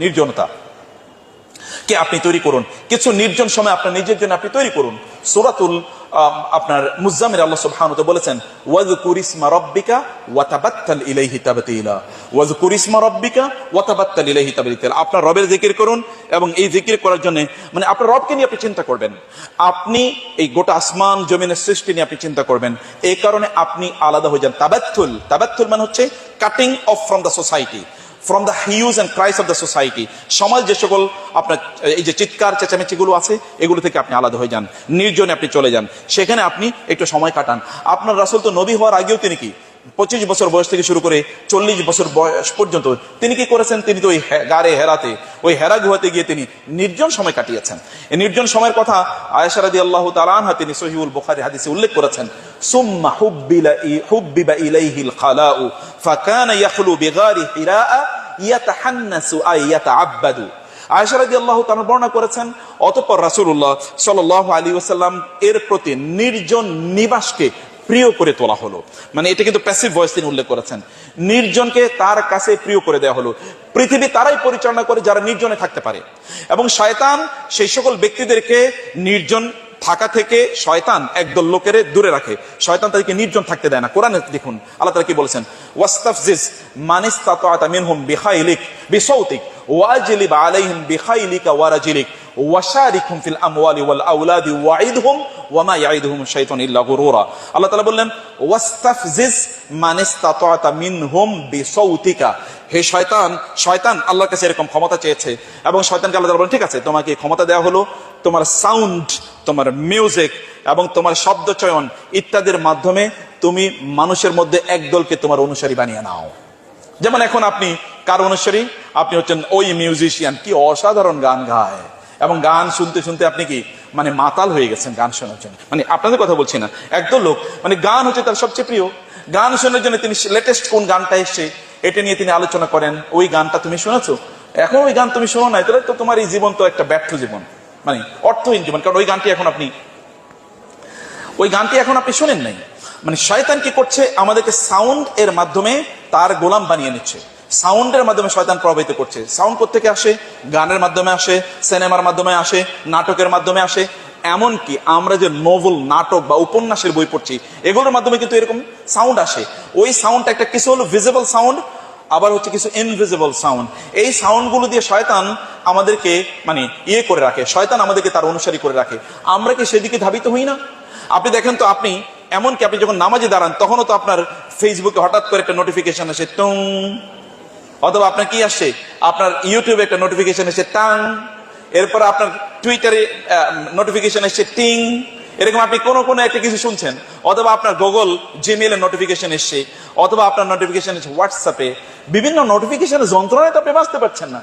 নির্জনতা। কে আপনি তৈরি করুন? কিছু নির্জন সময় আপনার নিজের জন্য আপনি তৈরি করুন। সুরাতুল আপনার মুজামির আল্লাহ সুবহানাহু বলেছেন ওয়াজকুর ইসমা রাব্বিকা ওয়া তাবাত্তাল ইলাইহি তাবতীলা। ওয়াজকুর ইসমা রাব্বিকা ওয়া তাবাত্তাল ইলাইহি তাবতীলা। আপনার রবের জিকির করুন এবং এই জিকির করার জন্য মানে আপনার রবকে নিয়ে আপনি চিন্তা করবেন। আপনি এই গোটা আসমান জমিনের সৃষ্টি নিয়ে আপনি চিন্তা করবেন। এই কারণে আপনি আলাদা হয়ে যান। তাবাত্তুল তাবাত্তুল মানে হচ্ছে cutting off from the society from the hues and cries of the society সমাজ যে সকল আপনার, এই যে চিৎকার, চেঁচামেচিগুলো আছে, এগুলো থেকে আপনি আলাদা হয়ে যান। নির্জনে আপনি চলে যান। সেখানে আপনি একটু সময় কাটান। আপনার রাসুল তো নবী হওয়ার আগেও তিনি কি? পঁচিশ বছর বয়স থেকে শুরু করে চল্লিশ বছর বয়স পর্যন্ত তিনি কি করেছেন? তিনি তো ওই গাড়ে হেরাতে, ওই হেরা গুহাতে গিয়ে তিনি নির্জন সময় কাটিয়েছেন। এই নির্জন সময়ের কথা আয়েশারাদি আল্লাহ তালানহা তিনি সহিউল বুখারী হাদিসে উল্লেখ করেছেন, সুম্মা হুব্বিলা হুব্বিবা ইলাইহিল খালাউ, ফাকানা ইয়াখলু বিগারি হিরাআ ইয়াতাহান্নাসু আই ইয়াতাআব্বাদু। আয়েশা রাদিয়াল্লাহু তাআলা বর্ণনা করেছেন, অতঃপর রাসূলুল্লাহ সাল্লাল্লাহু আলাইহি ওয়াসাল্লাম এর প্রতি নির্জন নিবাসকে প্রিয় করে তোলা হলো। মানে এটা কিন্তু প্যাসিভ ভয়েস তিনি উল্লেখ করেছেন। নির্জনকে তার কাছে প্রিয় করে দেওয়া হলো। পৃথিবী তারাই পরিচালনা করে যারা নির্জনে থাকতে পারে। এবং শয়তান সেই সকল ব্যক্তিদেরকে নির্জন থাকা থেকে শয়তান একদল লোকের দূরে রাখে। শয়তান তাদেরকে নির্জন থাকতে দেয় না। কোরআনে দেখুন আল্লাহ তাআলা কি বলেছেন? ওয়াস্তাফজিজ মানিস্তাতাআতা মিনহুম বিখাইলিক বিসাউতিক ওয়াজলিব আলাইহিম বিখাইলিকা ওয়ারাজিলিক ওয়াশারিকহুম ফিল আমওয়ালি ওয়াল আওলাদি ওয়াইদহুম ওয়ামা ইয়াইদুহুম শাইতান ইল্লা গুরুরা। আল্লাহ তাআলা বললেন, ওয়াস্তাফজিজ মানিস্তাতাআতা মিনহুম বিসাউতিকা। হে শয়তান শয়তান আল্লাহর কাছে এরকম ক্ষমতা চেয়েছে এবং শয়তানকে আল্লাহ তাআলা বলেন, ঠিক আছে, তোমাকে ক্ষমতা দেওয়া হলো। তোমার সাউন্ড তোমার মিউজিক এবং তোমার শব্দ চয়ন ইত্যাদির মাধ্যমে তুমি মানুষের মধ্যে একদলকে তোমার অনুসারী বানিয়ে নাও। যেমন এখন আপনি, কার অনুসারী? আপনি হচ্ছেন ওই মিউজিশিয়ান কি অসাধারণ গান গায়। এবং গান শুনতে শুনতে আপনি কি মানে মাতাল হয়ে গেছেন গান শোনার জন্য। মানে আপনাদের কথা বলছি না, একদল লোক মানে গান হচ্ছে তার সবচেয়ে প্রিয়। গান শোনার জন্য তিনি লেটেস্ট কোন গানটা এসছে, এটা নিয়ে তিনি আলোচনা করেন, ওই গানটা তুমি শুনেছো? এখন ওই গান তুমি শোনো নাই, তাহলে তো তোমার এই জীবন তো একটা ব্যর্থ জীবন। মানে অর্থহীন জীবন কারণ ওই গানটি এখন আপনি ওই গানটি এখন আপনি শোনেন নাই। মানে শয়তান কি করছে? আমাদেরকে সাউন্ড এর মাধ্যমে তার গোলাম বানিয়ে নিচ্ছে। সাউন্ডের মাধ্যমে শয়তান প্রভাবিত করছে। সাউন্ড থেকে আসে? গানের মাধ্যমে আসে, সিনেমার মাধ্যমে আসে, নাটকের মাধ্যমে আসে। এমনকি আমরা যে নোভেল, নাটক বা উপন্যাসের বই পড়ছি, এগুলোর মাধ্যমে কিন্তু এরকম সাউন্ড আসে। ওই সাউন্ডটা একটা কিছু হলো ভিজিবল সাউন্ড আবার হচ্ছে কিছু ইনভিজিবল সাউন্ড এই সাউন্ডগুলো দিয়ে শয়তান আমাদেরকে মানে ইয়ে করে রাখে। শয়তান আমাদেরকে তার অনুসারী করে রাখে। আমরা কি সেদিকে ধাবিত হই না? আপনি দেখেন তো আপনি, এমনকি আপনি যখন নামাজে দাঁড়ান, তখনও তো আপনার ফেসবুকে হঠাৎ করে একটা নোটিফিকেশন আসে, টং। অথবা আপনার কি আসে? আপনার ইউটিউবে একটা নোটিফিকেশন এসে টাং। এরপর আপনার টুইটারে নোটিফিকেশন এসে টিং। এরকম আপনি কোনো কোনো একটা কিছু শুনছেন, অথবা আপনার গুগল জিমেইলে নোটিফিকেশন এসছে, অথবা আপনার নোটিফিকেশন এসে হোয়াটসঅ্যাপে বিভিন্ন নোটিফিকেশনের যন্ত্রণায় তো আপনি বাঁচতে পারছেন না।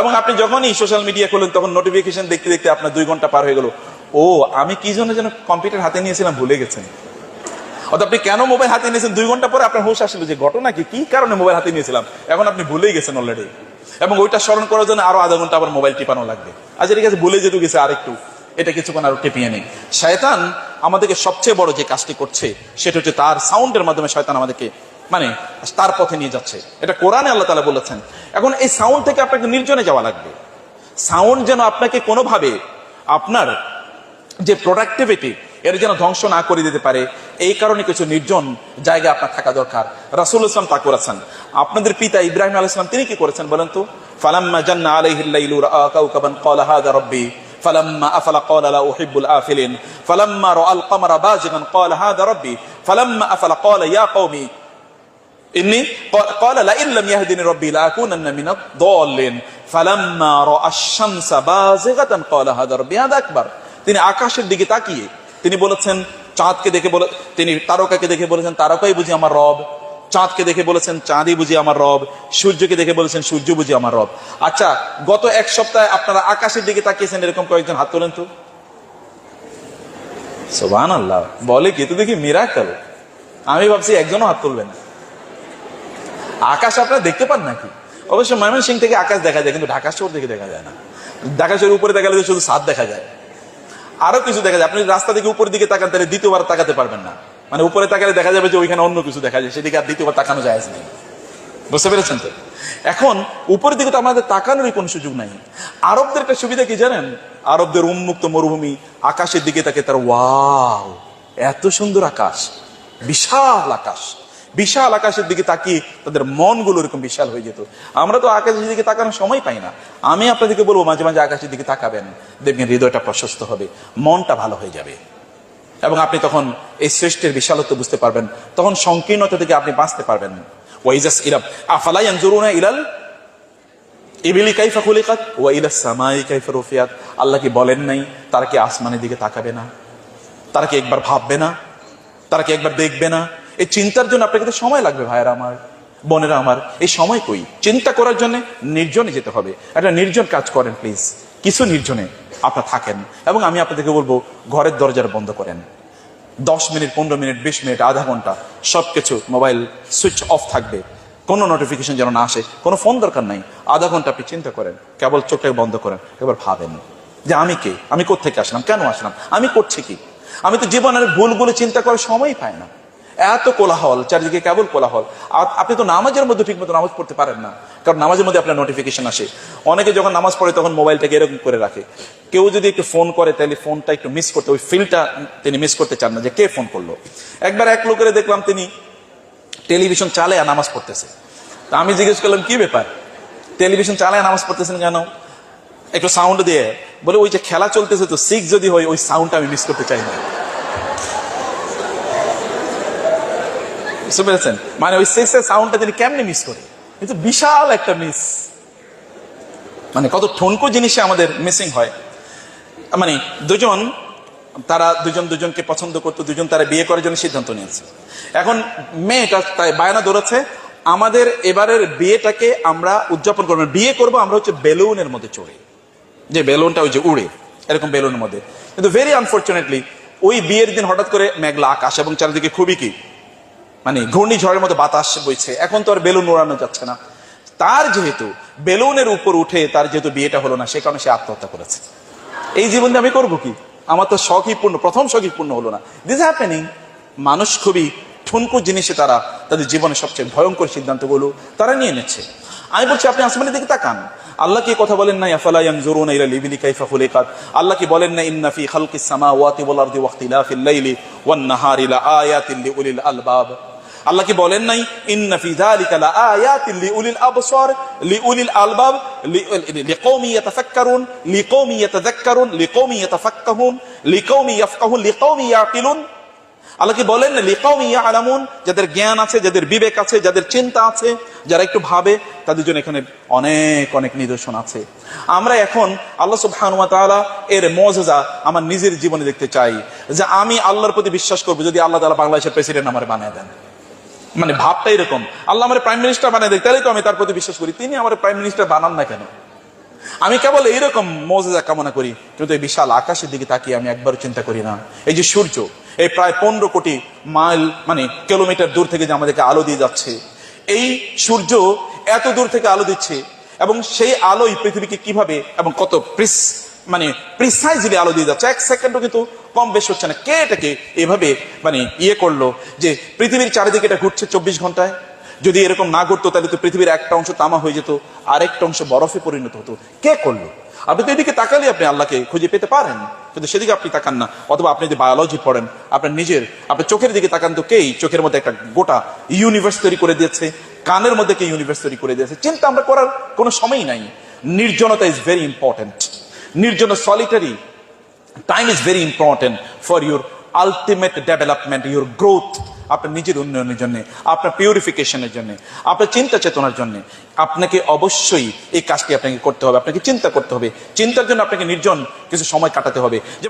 এবং আপনি যখনই সোশ্যাল মিডিয়া খোলেন, তখন নোটিফিকেশন দেখতে দেখতে আপনার দুই ঘণ্টা পার হয়ে গেল। ও, আমি কি জন্য যেন কম্পিউটার হাতে নিয়েছিলাম, ভুলে গেছেন। অর্থাৎ আপনি কেন মোবাইল হাতে নিয়েছেন, দুই ঘণ্টা পরে আপনার হুশ আসলো যে, ঘটনা কি? কারণে মোবাইল হাতে নিয়েছিলাম? এখন আপনি ভুলেই গেছেন অলরেডি এবং ওইটা স্মরণ করার জন্য আরও আধা ঘণ্টা আবার মোবাইল টিপানো লাগবে। আচ্ছা ঠিক আছে, ভুলে যেতে গেছে আরেকটু। এটা কিছুক্ষণ আরও টেপিয়ে নেই। শয়তান আমাদেরকে সবচেয়ে বড় যে কাজটি করছে, সেটা হচ্ছে তার সাউন্ডের মাধ্যমে শয়তান আমাদেরকে মানে তার পথে নিয়ে যাচ্ছে। এটা কোরআনে আল্লাহ তালা বলেছেন। এখন এই সাউন্ড থেকে আপনাকে নির্জনে যাওয়া লাগবে। সাউন্ড যেন আপনাকে কোনোভাবে আপনার যে প্রোডাক্টিভিটি এর যেন ধ্বংস না করে দিতে পারে, এই কারণে কিছু নির্জন জায়গায় আপনার থাকা দরকার। রাসুল ইসলাম তা করেছেন। আপনাদের পিতা ইব্রাহিম আল ইসলাম তিনি কি করেছেন বলেন তো? ফালাম্মা জান্না আলাইহিল্লাইলু রাআ কাওকাবান, ক্বালা হাযা রাব্বি فلما أفل قال لا أحب الآفلين فلما رأى القمر بازغا قال هذا ربي فلما أفل قال يا قومي إني قال لئن لم يهدني ربي لأكونن من الضالين فلما رأى الشمس بازغة قال هذا ربي هذا أكبر তিনি আকাশের দিকে তাকিয়ে তিনি বলেছেন চাঁদকে দেখে বলে তিনি তারকাকে দেখে বলেছেন তারকাই বুঝি আমার রব চাঁদকে দেখে বলেছেন, চাঁদই বুঝি আমার রব, সূর্যকে দেখে বলেছেন, সূর্য বুঝি আমার রব। আচ্ছা গত এক সপ্তাহে আপনারা আকাশের দিকে তাকিয়েছেন, এরকম কয়েকজন হাত তোলেন তো? সোবান আল্লাহ বলে কি তো দেখি মিরাকল আমি ভাবছি, একজনও হাত তুলবে আকাশ আপনারা দেখতে পান নাকি? অবশ্য ময়মনসিং থেকে আকাশ দেখা যায়, কিন্তু ঢাকা শহর থেকে দেখা যায় না। ঢাকা শহরের উপরে দেখা গেলে শুধু সাত দেখা যায়। আরও কিছু দেখা যায়। আপনি রাস্তা থেকে উপরের দিকে তাকান, তাহলে দ্বিতীয়বার তাকাতে পারবেন না। মানে উপরে তাকালে দেখা যাবে যে ওইখানে অন্য কিছু দেখা যায়, সেদিকে আর দ্বিতীয়বার তাকানো যায় নেই। বুঝতে পেরেছেন তো? এখন, উপরের দিকে তো আমাদের তাকানোরই কোনো সুযোগ নাই। আরবদের একটা সুবিধা কি জানেন? আরবদের উন্মুক্ত মরুভূমি, আকাশের দিকে তাকে তার, ওয়াও, এত সুন্দর আকাশ, বিশাল আকাশ। বিশাল আকাশের দিকে তাকিয়ে তাদের মনগুলো এরকম বিশাল হয়ে যেত। আমরা তো আকাশের দিকে তাকানোর সময় পাই না। আমি আপনাদেরকে বলব, মাঝে মাঝে আকাশের দিকে তাকাবেন। দেখবেন হৃদয়টা প্রশস্ত হবে, মনটা ভালো হয়ে যাবে। এবং আপনি তখন এই শ্রেষ্ঠের বিশালত্ব বুঝতে পারবেন। তখন সংকীর্ণতা থেকে আপনি বাঁচতে পারবেন। ওয়াইজাস ইরাম আফালাই আনজুরুনা ইলাল ইবিলি কাইফা খুলিকাত? ওয়া ইলাস সামাই কাইফা রুফিয়াত। আল্লাহ কি বলেন নাই? তারা কি আসমানের দিকে তাকাবে না? তারা কি একবার ভাববে না? তারা কি একবার দেখবে না? এই চিন্তার জন্য আপনাকে তো সময় লাগবে, ভাইয়েরা আমার, বোনেরা আমার। এই সময় কই? চিন্তা করার জন্য নির্জনে যেতে হবে। একটা নির্জন কাজ করেন প্লিজ কিছু নির্জনে। আপনার থাকেন। এবং আমি আপনাদেরকে বলব, ঘরের দরজাটা বন্ধ করেন। দশ মিনিট, পনেরো মিনিট, বিশ মিনিট, আধা ঘণ্টা সব কিছু মোবাইল সুইচ অফ থাকবে। কোনো নোটিফিকেশন যেন না আসে, কোনো ফোন দরকার নাই। আধা ঘণ্টা আপনি চিন্তা করেন, কেবল চোখটাকে বন্ধ করেন, এবার ভাবেন যে আমি কে? আমি কোথেকে আসলাম? কেন আসলাম? আমি করছি কি? আমি তো জীবনের ভুলগুলো চিন্তা করার সময় পাই না। এত কোলাহল, চারিদিকে কেবল কোলাহল। আপনি তো নামাজের মধ্যে ঠিক মতো নামাজ পড়তে পারেন না, কারণ নামাজের মধ্যে আপনার নোটিফিকেশন আসে। অনেকে যখন নামাজ পড়ে তখন মোবাইলটাকে এরকম করে রাখে। কেউ যদি একটু ফোন করে, তাহলে ফোনটা একটু মিস করতে, ওই ফিলটা তিনি মিস করতে চান না যে কে ফোন করল। একবার এক লোকের দেখলাম তিনি টেলিভিশন চালায় নামাজ পড়তেছে। তা আমি জিজ্ঞেস করলাম, কি ব্যাপার? টেলিভিশন চালায় নামাজ পড়তেছেন কেন? একটু সাউন্ড দিয়ে। বলে, ওই যে খেলা চলতেছে তো সিক্স যদি হয়, ওই সাউন্ডটা আমি মিস করতে চাই না। বুঝতে পেরেছেন মানে ওই সিক্স এর সাউন্ডটা তিনি কেমনি মিস করে? কিন্তু বিশাল একটা মিস মানে কত ঠনকো জিনিসে আমাদের মিসিং হয়। মানে দুজন, তারা দুজন দুজনকে পছন্দ করতো, দুজন তারা বিয়ে করার জন্য সিদ্ধান্ত নিয়েছে। এখন মেয়েটা তাই বায়না দৌড়াচ্ছে আমাদের এবারের বিয়েটাকে আমরা উদযাপন করব। বিয়ে করব আমরা হচ্ছে বেলুনের মধ্যে চড়ে। যে বেলুনটা ওই যে উড়ে, এরকম বেলুনের মধ্যে। কিন্তু ভেরি আনফর্চুনেটলি ওই বিয়ের দিন হঠাৎ করে মেঘলা আকাশ এবং চারিদিকে খুবই কি? মানে ঘূর্ণিঝড়ের মতো বাতাস বইছে। এখন তো আর বেলুন ওড়ানো যাচ্ছে না। তার যেহেতু বেলুনের উপর উঠে তার যেহেতু বিয়েটা হলো না, সে কারণে সে আত্মহত্যা করেছে। এই জীবনে আমি করব কি? আমার তো শখই পূর্ণ, প্রথম শখই পূর্ণ হলো না। দিস হ্যাপেনিং মানুষ খুবই ঠুনকো জিনিসে তারা তাদের জীবনের সবচেয়ে ভয়ঙ্কর সিদ্ধান্তগুলো তারা নিয়ে নিচ্ছে। আমি বলছি, আপনি আসমানের দিকে তাকান। আল্লাহ কি কথা বলেন না আফালা ইয়ানজুরুনা ইলা লিবিলি কাইফা খুলিকাত? আল্লাহ কি বলেন না ইন্না ফি খালকিস সামাওয়াতি ওয়াল আরদি ওয়াখতিলাফিল লাইলি ওয়ান নাহারি লাআয়াতিন লিউলিল আলবাব? আল্লাহ কি বলেন নাই? ইন্না ফি যালিকা লাআয়াতিন লিউলিল আবসার, লিউলিল আলবাব লিকৌমি ইয়াতাফাক্কারুন লিকৌমি ইয়াতাযাক্কারুন লিকৌমি ইয়াতাফাক্কাহুন ইয়াফকাহুন ইয়াকিলুন আল্লাহ কি বলেন না লিকৌমি ইয়ালামুন যাদের জ্ঞান আছে, যাদের বিবেক আছে, যাদের চিন্তা আছে, যারা একটু ভাবে, তাদের জন্য এখানে অনেক অনেক নিদর্শন আছে। আমরা এখন আল্লাহ সুবহানাহু ওয়া তাআলা এর মজেজা আমার নিজের জীবনে দেখতে চাই যে আমি আল্লাহর প্রতি বিশ্বাস করব যদি আল্লাহ তাআলা বাংলাদেশের প্রেসিডেন্ট আমার বানিয়ে দেন। মানে ভাবটা এরকম। আল্লাহ আমার প্রাইম মিনিস্টার বানিয়ে দেয় তাহলে তো আমি তার প্রতি বিশ্বাস করি। তিনি আমার প্রাইম মিনিস্টার বানান না কেন? আমি কেবল এইরকম মজেজা কামনা করি, কিন্তু এই বিশাল আকাশের দিকে তাকিয়ে আমি একবার চিন্তা করি না। এই যে সূর্য, এই প্রায় পনেরো কোটি মাইল মানে কিলোমিটার দূর থেকে যে আমাদেরকে আলো দিয়ে যাচ্ছে, এই সূর্য এত দূর থেকে আলো দিচ্ছে, এবং সেই আলোই পৃথিবীকে কীভাবে, এবং কত মানে প্রিসাইজলি আলো দিয়ে যাচ্ছে। এক সেকেন্ডও কিন্তু কম বেশ হচ্ছে না। কে এটাকে এভাবে মানে ইয়ে করল যে পৃথিবীর চারিদিকে এটা ঘুরছে চব্বিশ ঘন্টায়? যদি এরকম না ঘুরতো, তাহলে তো পৃথিবীর একটা অংশ তামা হয়ে যেত, আরেকটা অংশ বরফে পরিণত হতো। কে করল? আপনি তো এদিকে তাকালে আপনি আল্লাহকে খুঁজে পেতে পারেন। কিন্তু সেদিকে আপনি তাকান না। অথবা আপনি যদি বায়োলজি পড়েন, আপনার নিজের, আপনার চোখের দিকে তাকান তো কেই? চোখের মধ্যে একটা গোটা ইউনিভার্স তৈরি করে দিয়েছে, কানের মধ্যে কে ইউনিভার্স তৈরি করে দিয়েছে? চিন্তা আমরা করার কোনো সময়ই নাই। নির্জনতা ইজ ভেরি ইম্পর্টেন্ট নির্জন solitary time is very important for your ultimate development your growth আপনার নিজের উন্নয়নের জন্য, আপনার পিউরিফিকেশনের জন্য, আপনার চিন্তা চেতনার জন্য। আপনাকে অবশ্যই এই কাজটি আপনাকে করতে হবে, আপনাকে চিন্তা করতে হবে। চিন্তার জন্য আপনাকে নির্জন কিছু সময় কাটাতে হবে।